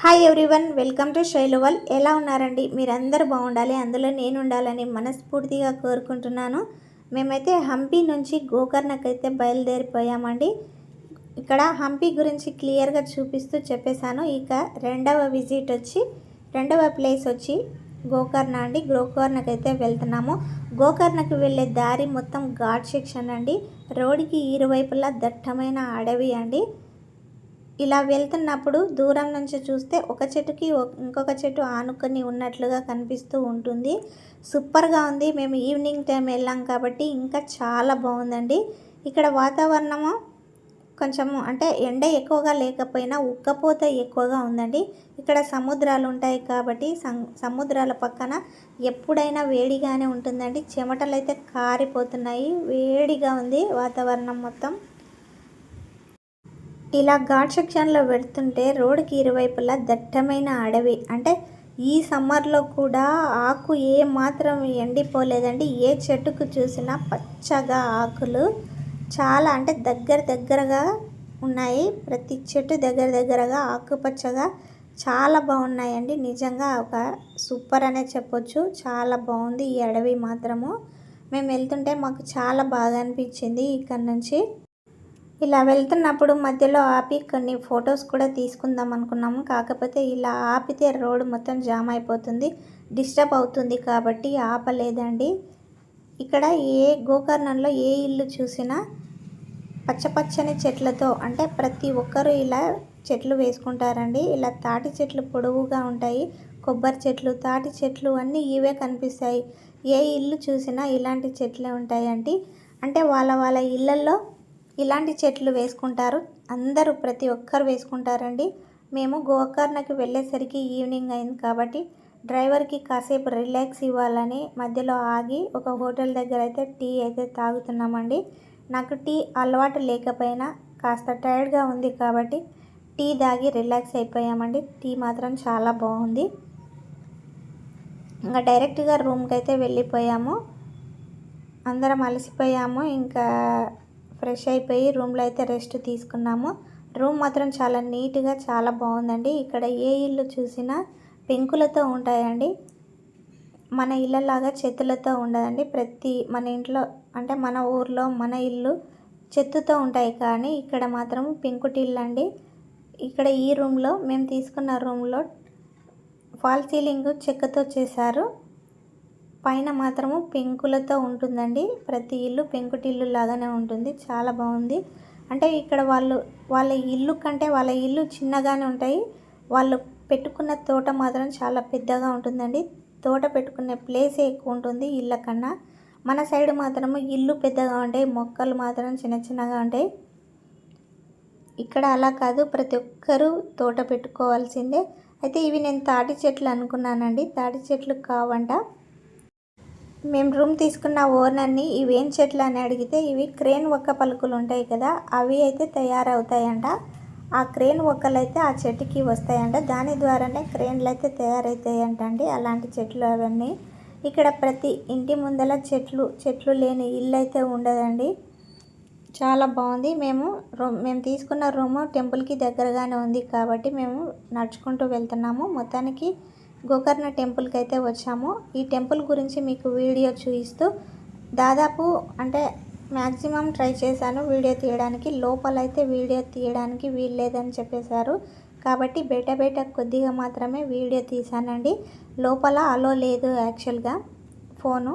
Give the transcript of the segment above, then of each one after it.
Hi everyone welcome to శైలువల్ ఎలా ఉన్నారండి? మీరందరూ బాగుండాలి అందులో నేను ఉండాలని మనస్ఫూర్తిగా కోరుకుంటున్నాను. మేమైతే హంపి నుంచి గోకర్ణకైతే బయలుదేరిపోయామండి. ఇక్కడ హంపి గురించి క్లియర్గా చూపిస్తూ చెప్పేశాను. ఇక రెండవ విజిట్ వచ్చి రెండవ ప్లేస్ వచ్చి గోకర్ణ అండి. గోకర్ణకైతే వెళ్తున్నాము. గోకర్ణకు వెళ్ళే దారి మొత్తం ఘాట్ సెక్షన్ అండి. రోడ్డుకి ఇరువైపులా దట్టమైన అడవి అండి. ఇలా వెళ్తున్నప్పుడు దూరం నుంచి చూస్తే ఒక చెట్టుకి ఇంకొక చెట్టు ఆనుకొని ఉన్నట్లుగా కనిపిస్తూ ఉంటుంది. సూపర్గా ఉంది. మేము ఈవినింగ్ టైం వెళ్ళాం కాబట్టి ఇంకా చాలా బాగుందండి. ఇక్కడ వాతావరణము కొంచెము అంటే ఎండ ఎక్కువగా లేకపోయినా ఉక్కపోత ఎక్కువగా ఉందండి. ఇక్కడ సముద్రాలు ఉంటాయి కాబట్టి సం- సముద్రాల పక్కన ఎప్పుడైనా వేడిగానే ఉంటుందండి. చెమటలు అయితే కారిపోతున్నాయి. వేడిగా ఉంది వాతావరణం మొత్తం. ఇలా ఘాట్ సెక్షన్లో పెడుతుంటే రోడ్డుకి ఇరువైపులా దట్టమైన అడవి. అంటే ఈ సమ్మర్లో కూడా ఆకు ఏ మాత్రం ఎండిపోలేదండి. ఏ చెట్టుకు చూసినా పచ్చగా ఆకులు చాలా అంటే దగ్గర దగ్గరగా ఉన్నాయి. ప్రతి చెట్టు దగ్గర దగ్గరగా ఆకుపచ్చగా చాలా బాగున్నాయండి. నిజంగా ఒక సూపర్ అనే చెప్పొచ్చు. చాలా బాగుంది ఈ అడవి మాత్రము. మేము వెళ్తుంటే మాకు చాలా బాగా అనిపించింది ఇక్కడ నుంచి. ఇలా వెళ్తున్నప్పుడు మధ్యలో ఆపి కొన్ని ఫొటోస్ కూడా తీసుకుందాం అనుకున్నాము. కాకపోతే ఇలా ఆపితే రోడ్డు మొత్తం జామ్ అయిపోతుంది డిస్టర్బ్ అవుతుంది కాబట్టి ఆపలేదండి. ఇక్కడ ఏ గోకర్ణంలో ఏ ఇల్లు చూసినా పచ్చపచ్చని చెట్లతో అంటే ప్రతి ఒక్కరూ ఇలా చెట్లు వేసుకుంటారండి. ఇలా తాటి చెట్లు పొడవుగా ఉంటాయి కొబ్బరి చెట్లు తాటి చెట్లు అన్నీ ఇవే కనిపిస్తాయి. ఏ ఇల్లు చూసినా ఇలాంటి చెట్లే ఉంటాయండి. అంటే వాళ్ళ వాళ్ళ ఇళ్ళల్లో ఇలాంటి చెట్లు వేసుకుంటారు. అందరూ ప్రతి ఒక్కరు వేసుకుంటారండి. మేము గోకర్ణకి వెళ్ళేసరికి ఈవినింగ్ అయింది కాబట్టి డ్రైవర్కి కాసేపు రిలాక్స్ ఇవ్వాలని మధ్యలో ఆగి ఒక హోటల్ దగ్గర అయితే టీ అయితే తాగుతున్నామండి. నాకు టీ అలవాటు లేకపోయినా కాస్త టైర్డ్గా ఉంది కాబట్టి టీ తాగి రిలాక్స్ అయిపోయామండి. టీ మాత్రం చాలా బాగుంది. ఇంకా డైరెక్ట్గా రూమ్కి అయితే వెళ్ళిపోయాము. అందరం అలసిపోయాము. ఇంకా ఫ్రెష్ అయిపోయి రూమ్లో అయితే రెస్ట్ తీసుకున్నాము. రూమ్ మాత్రం చాలా నీట్గా చాలా బాగుందండి. ఇక్కడ ఏ ఇల్లు చూసినా పెంకులతో ఉంటాయండి. మన ఇళ్ళలాగా చెత్తలతో ఉండదండి. ప్రతి మన ఇంట్లో అంటే మన ఊర్లో మన ఇల్లు చెత్తతో ఉంటాయి. కానీ ఇక్కడ మాత్రం పెంకుటిల్లు అండి ఇక్కడ ఈ రూమ్లో మేము తీసుకున్న రూమ్లో ఫాల్ సీలింగ్ చెక్కతో చేశారు. పైన మాత్రము పెంకులతో ఉంటుందండి. ప్రతి ఇల్లు పెంకుటిల్లు లాగానే ఉంటుంది. చాలా బాగుంది. అంటే ఇక్కడ వాళ్ళు వాళ్ళ ఇల్లు కంటే వాళ్ళ ఇల్లు చిన్నగానే ఉంటాయి. వాళ్ళు పెట్టుకున్న తోట మాత్రం చాలా పెద్దగా ఉంటుందండి. తోట పెట్టుకునే ప్లేసే ఎక్కువ ఉంటుంది ఇళ్ళ కన్నా. మన సైడ్ మాత్రము ఇల్లు పెద్దగా ఉంటాయి మొక్కలు మాత్రం చిన్న చిన్నగా ఉంటాయి ఇక్కడ అలా కాదు ప్రతి ఒక్కరూ తోట పెట్టుకోవాల్సిందే. అయితే ఇవి నేను తాటి చెట్లు అనుకున్నానండి. తాటి చెట్లు కావంట. మేము రూమ్ తీసుకున్న ఓనర్ని ఇవేం చెట్లు అని అడిగితే ఇవి క్రేన్ ఒక్క పలుకులు ఉంటాయి కదా అవి అయితే తయారవుతాయంట. ఆ క్రేన్ ఒక్కలు అయితే ఆ చెట్టుకి వస్తాయంట. దాని ద్వారానే క్రేన్లు అయితే తయారవుతాయంట అండి అలాంటి చెట్లు అవన్నీ. ఇక్కడ ప్రతి ఇంటి ముందల చెట్లు చెట్లు లేని ఇల్లు అయితే ఉండదండి. చాలా బాగుంది. మేము రూమ్ మేము తీసుకున్న రూము టెంపుల్కి దగ్గరగానే ఉంది కాబట్టి మేము నడుచుకుంటూ వెళ్తున్నాము. మొత్తానికి గోకర్ణ టెంపుల్కి అయితే వచ్చాము. ఈ టెంపుల్ గురించి మీకు వీడియో చూపిస్తూ దాదాపు అంటే మ్యాక్సిమం ట్రై చేశాను. వీడియో తీయడానికి లోపల అయితే వీడియో తీయడానికి వీల్లేదని చెప్పేశారు. కాబట్టి బయట బయట కొద్దిగా మాత్రమే వీడియో తీశానండి. లోపల అలో లేదు యాక్చువల్గా ఫోను.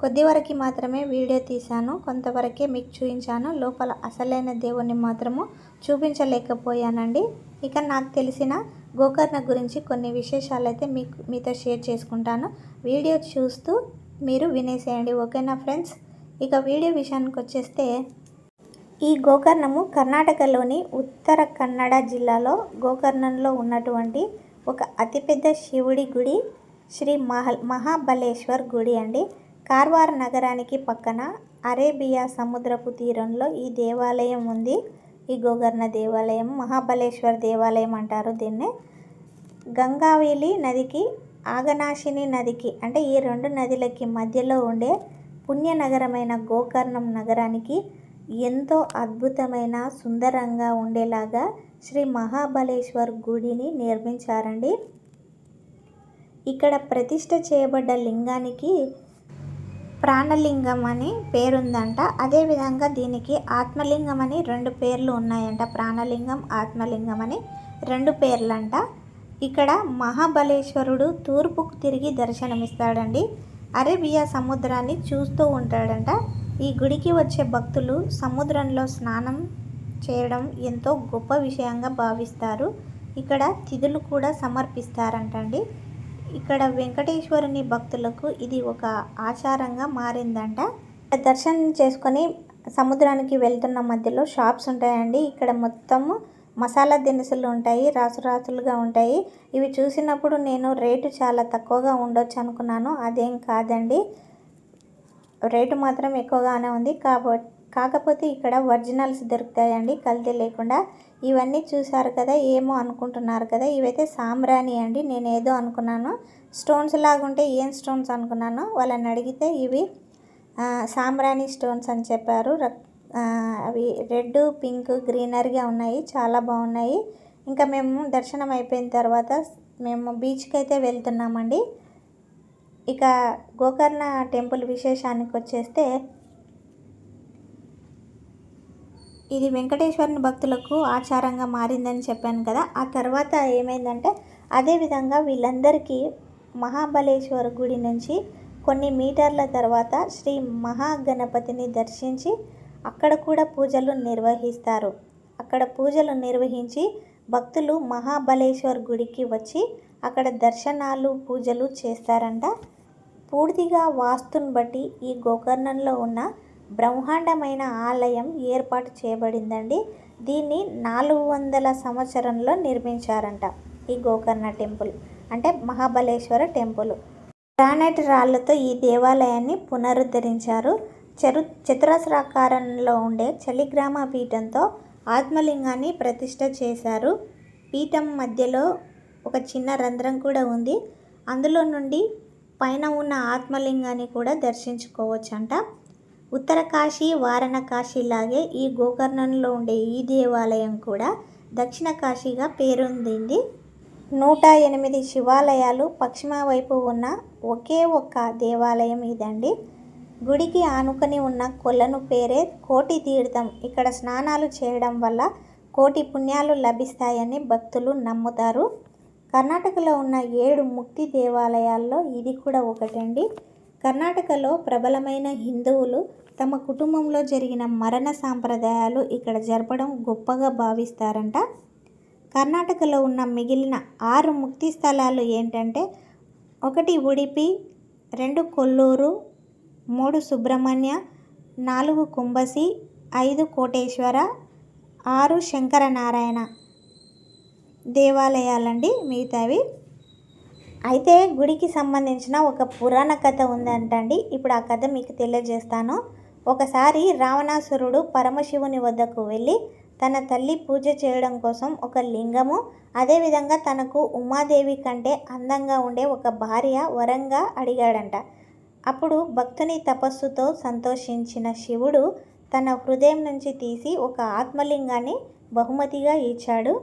కొద్ది వరకు మాత్రమే వీడియో తీశాను. కొంతవరకే మీకు చూపించాను. లోపల అసలైన దేవుణ్ణి మాత్రము చూపించలేకపోయానండి. ఇక నాకు తెలిసిన గోకర్ణ గురించి కొన్ని విశేషాలు అయితే మీకు మీతో షేర్ చేసుకుంటాను. వీడియో చూస్తూ మీరు వినేసేయండి. ఓకేనా ఫ్రెండ్స్? ఇక వీడియో విషయానికి వచ్చేస్తే ఈ గోకర్ణము కర్ణాటకలోని ఉత్తర కన్నడ జిల్లాలో గోకర్ణంలో ఉన్నటువంటి ఒక అతిపెద్ద శివుడి గుడి శ్రీ మహ మహాబలేశ్వర్ గుడి అండి. కార్వార్ నగరానికి పక్కన అరేబియా సముద్రపు తీరంలో ఈ దేవాలయం ఉంది. ఈ గోకర్ణ దేవాలయం మహాబలేశ్వర్ దేవాలయం అంటారు దీన్ని. గంగావేలి నదికి ఆగనాశిని నదికి అంటే ఈ రెండు నదులకి మధ్యలో ఉండే పుణ్యనగరమైన గోకర్ణం నగరానికి ఎంతో అద్భుతమైన సుందరంగా ఉండేలాగా శ్రీ మహాబలేశ్వర్ గుడిని నిర్మించారండి. ఇక్కడ ప్రతిష్ట చేయబడ్డ లింగానికి ప్రాణలింగం అని పేరుందంట. అదేవిధంగా దీనికి ఆత్మలింగం అని రెండు పేర్లు ఉన్నాయంట. ప్రాణలింగం ఆత్మలింగం అని రెండు పేర్లంట. ఇక్కడ మహాబలేశ్వరుడు తూర్పుకు తిరిగి దర్శనమిస్తాడండి. అరేబియా సముద్రాన్ని చూస్తూ ఉంటాడంట. ఈ గుడికి వచ్చే భక్తులు సముద్రంలో స్నానం చేయడం ఎంతో గొప్ప విషయంగా భావిస్తారు. ఇక్కడ తిథులు కూడా సమర్పిస్తారంటండి. ఇక్కడ వెంకటేశ్వరుని భక్తులకు ఇది ఒక ఆచారంగా మారిందంట. దర్శనం చేసుకొని సముద్రానికి వెళ్తున్న మధ్యలో షాప్స్ ఉంటాయండి. ఇక్కడ మొత్తము మసాలా దినుసులు ఉంటాయి రాసురాసులుగా ఉంటాయి. ఇవి చూసినప్పుడు నేను రేటు చాలా తక్కువగా ఉండొచ్చు అనుకున్నాను. అదేం కాదండి. రేటు మాత్రం ఎక్కువగానే ఉంది కాబట్టి కాకపోతే ఇక్కడ ఒరిజినల్స్ దొరుకుతాయండి కల్తీ లేకుండా. ఇవన్నీ చూసారు కదా ఏమో అనుకుంటున్నారు కదా. ఇవైతే సాంబ్రాణి అండి. నేను ఏదో అనుకున్నాను. స్టోన్స్ లాగుంటే ఏం స్టోన్స్ అనుకున్నాను? వాళ్ళని అడిగితే ఇవి సాంబ్రాణి స్టోన్స్ అని చెప్పారు. రక్- అవి రెడ్ పింక్ గ్రీనరీగా ఉన్నాయి. చాలా బాగున్నాయి. ఇంకా మేము దర్శనం అయిపోయిన తర్వాత మేము బీచ్కి అయితే వెళ్తున్నామండి. ఇక గోకర్ణ టెంపుల్ విశేషానికి వచ్చేస్తే ఇది వెంకటేశ్వరుని భక్తులకు ఆచారంగా మారిందని చెప్పాను కదా. ఆ తర్వాత ఏమైందంటే అదేవిధంగా వీళ్ళందరికీ మహాబలేశ్వర గుడి నుంచి కొన్ని మీటర్ల తర్వాత శ్రీ మహాగణపతిని దర్శించి అక్కడ కూడా పూజలు నిర్వహిస్తారు. అక్కడ పూజలు నిర్వహించి భక్తులు మహాబలేశ్వర్ గుడికి వచ్చి అక్కడ దర్శనాలు పూజలు చేస్తారంట. పూర్తిగా వాస్తుని బట్టి ఈ గోకర్ణంలో ఉన్న బ్రహ్మాండమైన ఆలయం ఏర్పాటు చేయబడిందండి. దీన్ని నాలుగు వందల సంవత్సరంలో నిర్మించారంట ఈ గోకర్ణ టెంపుల్ అంటే మహాబలేశ్వర టెంపుల్. గ్రానైట్ రాళ్ళతో ఈ దేవాలయాన్ని పునరుద్ధరించారు. చరు చతురస్రాకారంలో ఉండే చలిగ్రామ పీఠంతో ఆత్మలింగాన్ని ప్రతిష్ట చేశారు. పీఠం మధ్యలో ఒక చిన్న రంధ్రం కూడా ఉంది. అందులో నుండి పైన ఉన్న ఆత్మలింగాన్ని కూడా దర్శించుకోవచ్చంట. ఉత్తర కాశీ ఈ గోకర్ణంలో ఉండే ఈ దేవాలయం కూడా దక్షిణ కాశీగా పేరొందింది. నూట ఎనిమిది శివాలయాలు పశ్చిమ వైపు ఉన్న ఒకే ఒక్క దేవాలయం ఇదండి. గుడికి ఆనుకొని ఉన్న కొలను పేరే కోటి తీర్థం. ఇక్కడ స్నానాలు చేయడం వల్ల కోటి పుణ్యాలు లభిస్తాయని భక్తులు నమ్ముతారు. కర్ణాటకలో ఉన్న ఏడు ముక్తి దేవాలయాల్లో ఇది కూడా ఒకటండి. కర్ణాటకలో ప్రబలమైన హిందువులు తమ కుటుంబంలో జరిగిన మరణ సాంప్రదాయాలు ఇక్కడ జరపడం గొప్పగా భావిస్తారంట. కర్ణాటకలో ఉన్న మిగిలిన ఆరు ముక్తి స్థలాలు ఏంటంటే ఒకటి ఉడిపి రెండు కొల్లూరు మూడు సుబ్రహ్మణ్య నాలుగు కుంభసి ఐదు కోటేశ్వర ఆరు శంకరనారాయణ దేవాలయాలండి మిగతావి. అయితే గుడికి సంబంధించిన ఒక పురాణ కథ ఉందంటండి. ఇప్పుడు ఆ కథ మీకు తెలియజేస్తాను. ఒకసారి రావణాసురుడు పరమశివుని వద్దకు వెళ్ళి తన తల్లి పూజ చేయడం కోసం ఒక లింగము అదేవిధంగా తనకు ఉమాదేవి కంటే అందంగా ఉండే ఒక భార్య వరంగా అడిగాడంట. అప్పుడు భక్తుని తపస్సుతో సంతోషించిన శివుడు తన హృదయం నుంచి తీసి ఒక ఆత్మలింగాన్ని బహుమతిగా ఇచ్చాడు.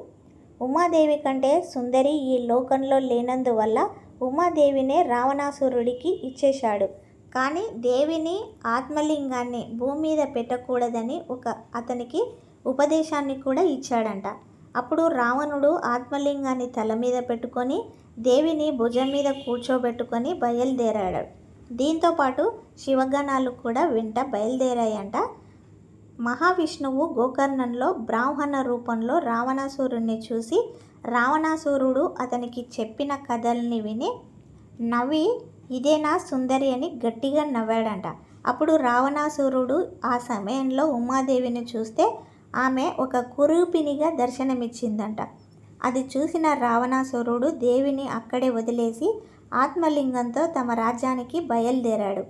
ఉమాదేవి కంటే సుందరి ఈ లోకంలో లేనందువల్ల ఉమాదేవినే రావణాసురుడికి ఇచ్చేశాడు. కానీ దేవిని ఆత్మలింగాన్ని భూమి మీద పెట్టకూడదని ఒక అతనికి ఉపదేశాన్ని కూడా ఇచ్చాడంట. అప్పుడు రావణుడు ఆత్మలింగాన్ని తల మీద పెట్టుకొని దేవిని భుజం మీద కూర్చోబెట్టుకొని బయలుదేరాడు. దీంతో పాటు శివగణాలు కూడా వెంట బయలుదేరాయంట. మహావిష్ణువు గోకర్ణంలో బ్రాహ్మణ రూపంలో రావణాసురుణ్ణి చూసి రావణాసురుడు అతనికి చెప్పిన కథల్ని విని నవ్వి ఇదేనా సుందరి అని గట్టిగా నవ్వాడంట. అప్పుడు రావణాసురుడు ఆ సమయంలో ఉమాదేవిని చూస్తే ఆమె ఒక కురూపినిగా దర్శనమిచ్చిందంట. అది చూసిన రావణాసురుడు దేవిని అక్కడే వదిలేసి ఆత్మలింగంతో తమ రాజ్యానికి బయలుదేరాడు.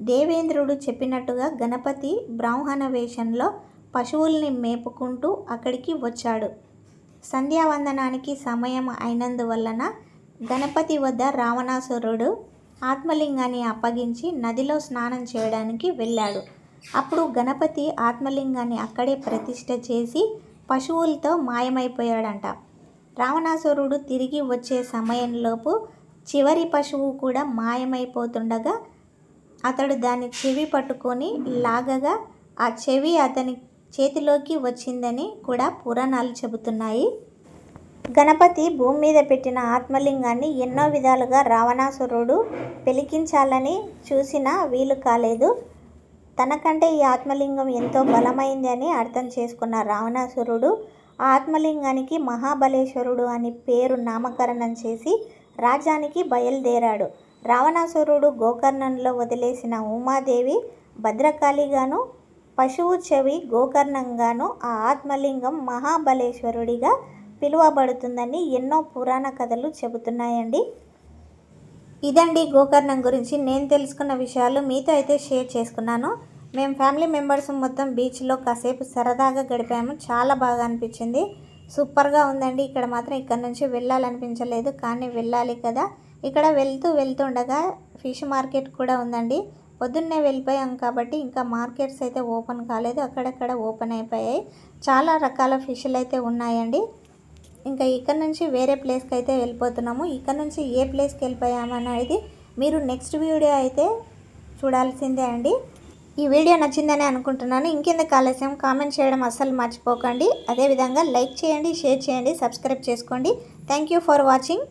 దేవేంద్రుడు చెప్పినట్టుగా గణపతి బ్రాహ్మణ వేషంలో పశువుల్ని మేపుకుంటూ అక్కడికి వచ్చాడు. సంధ్యావందనానికి సమయం అయినందువలన గణపతి వద్ద రావణాసురుడు ఆత్మలింగాన్ని అప్పగించి నదిలో స్నానం చేయడానికి వెళ్ళాడు. అప్పుడు గణపతి ఆత్మలింగాన్ని అక్కడే ప్రతిష్ఠ చేసి పశువులతో మాయమైపోయాడంట. రావణాసురుడు తిరిగి వచ్చే సమయంలోపు చివరి పశువు కూడా మాయమైపోతుండగా అతడు దాని చెవి పట్టుకొని లాగగా ఆ చెవి అతని చేతిలోకి వచ్చిందని కూడా పురాణాలు చెబుతున్నాయి. గణపతి భూమి మీద పెట్టిన ఆత్మలింగాన్ని ఎన్నో విధాలుగా రావణాసురుడు పెలికించాలని చూసినా వీలు కాలేదు. తనకంటే ఈ ఆత్మలింగం ఎంతో బలమైంది అని అర్థం చేసుకున్న రావణాసురుడు ఆ ఆత్మలింగానికి మహాబలేశ్వరుడు అని పేరు నామకరణం చేసి రాజ్యానికి బయలుదేరాడు. రావణాసురుడు గోకర్ణంలో వదిలేసిన ఉమాదేవి భద్రకాళిగాను పశువు చెవి గోకర్ణంగాను ఆ ఆత్మలింగం మహాబలేశ్వరుడిగా పిలువబడుతుందని ఎన్నో పురాణ కథలు చెబుతున్నాయండి. ఇదండి గోకర్ణం గురించి. నేను తెలుసుకున్న విషయాలు మీతో అయితే షేర్ చేసుకున్నాను. మేము ఫ్యామిలీ మెంబర్స్ మొత్తం బీచ్లో కాసేపు సరదాగా గడిపాము. చాలా బాగా అనిపించింది. సూపర్గా ఉందండి. ఇక్కడ మాత్రం ఇక్కడ నుంచి వెళ్ళాలనిపించలేదు. కానీ వెళ్ళాలి కదా. ఇక్కడ వెళ్తూ వెళ్తుండగా ఫిష్ మార్కెట్ కూడా ఉందండి. పొద్దున్నే వెళ్ళిపోయాం కాబట్టి ఇంకా మార్కెట్స్ అయితే ఓపెన్ కాలేదు. అక్కడక్కడ ఓపెన్ అయిపోయాయి. చాలా రకాల ఫిష్లు అయితే ఉన్నాయండి. ఇంకా ఇక్కడ నుంచి వేరే ప్లేస్కి అయితే వెళ్ళిపోతున్నాము. ఇక్కడ నుంచి ఏ ప్లేస్కి వెళ్ళిపోయామనేది మీరు నెక్స్ట్ వీడియో అయితే చూడాల్సిందే అండి. ఈ వీడియో నచ్చిందని అనుకుంటున్నాను. ఇంకెందుకు ఆలస్యం? కామెంట్ చేయడం అస్సలు మర్చిపోకండి. అదేవిధంగా లైక్ చేయండి షేర్ చేయండి సబ్స్క్రైబ్ చేసుకోండి. Thank you for watching